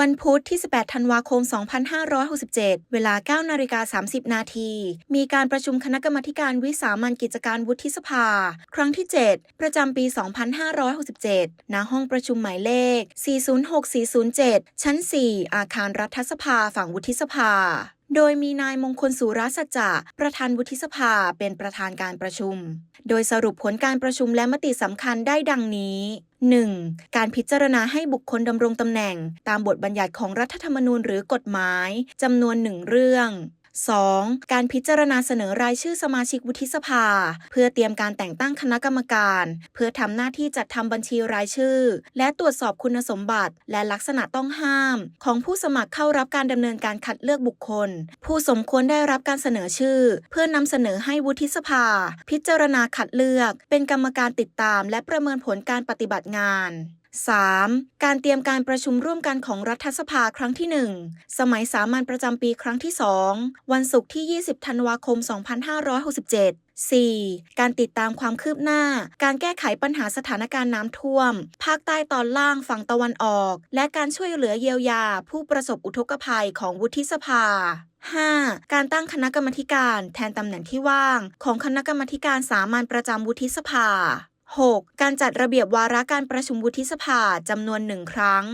วันพุธที่ 18 ธันวาคม 2567 เวลา 9 นาฬิกา 30 นาที มีการประชุมคณะกรรมการวิสามัญกิจการวุฒิสภา ครั้งที่ 7 ประจำปี 2567 ณ ห้องประชุมหมายเลข 406407 ชั้น 4 อาคารรัฐสภาฝั่งวุฒิสภา โดยมีนายมงคลสุรสัจจะประธานวุฒิสภาเป็นประธานการประชุม โดยสรุปผลการประชุมและมติสำคัญได้ดังนี้ 1. การพิจารณาให้บุคคลดำรงตำแหน่ง ตามบทบัญญัติของรัฐธรรมนูญหรือกฎหมายจำนวนหนึ่งเรื่อง 2. การพิจารณาเสนอรายชื่อสมาชิกวุฒิสภา เพื่อเตรียมการแต่งตั้งคณะกรรมการ เพื่อทำหน้าที่จัดทำบัญชีรายชื่อ และตรวจสอบคุณสมบัติ และลักษณะต้องห้าม ของผู้สมัครเข้ารับการดำเนินการคัดเลือกบุคคล ผู้สมควรได้รับการเสนอชื่อ เพื่อนำเสนอให้วุฒิสภา พิจารณาคัดเลือก เป็นกรรมการติดตาม และประเมินผลการปฏิบัติงาน 3. การเตรียมการประชุมร่วมกันของรัฐสภาครั้งที่ 1 สมัยสามัญประจำปีครั้งที่ 2 วันศุกร์ที่ 20 ธันวาคม 2567 4. การติดตามความคืบหน้า การแก้ไขปัญหาสถานการณ์น้ำท่วม ภาคใต้ตอนล่างฝั่งตะวันออก และการช่วยเหลือเยียวยา ผู้ประสบอุทกภัยของวุฒิสภา 5. การตั้งคณะกรรมธิการ แทนตำแหน่งที่ว่าง ของคณะกรรมธิการสามัญประจำวุฒิสภา 6. การจัดระเบียบวาระการประชุมวุฒิสภาจำนวนหนึ่งครั้ง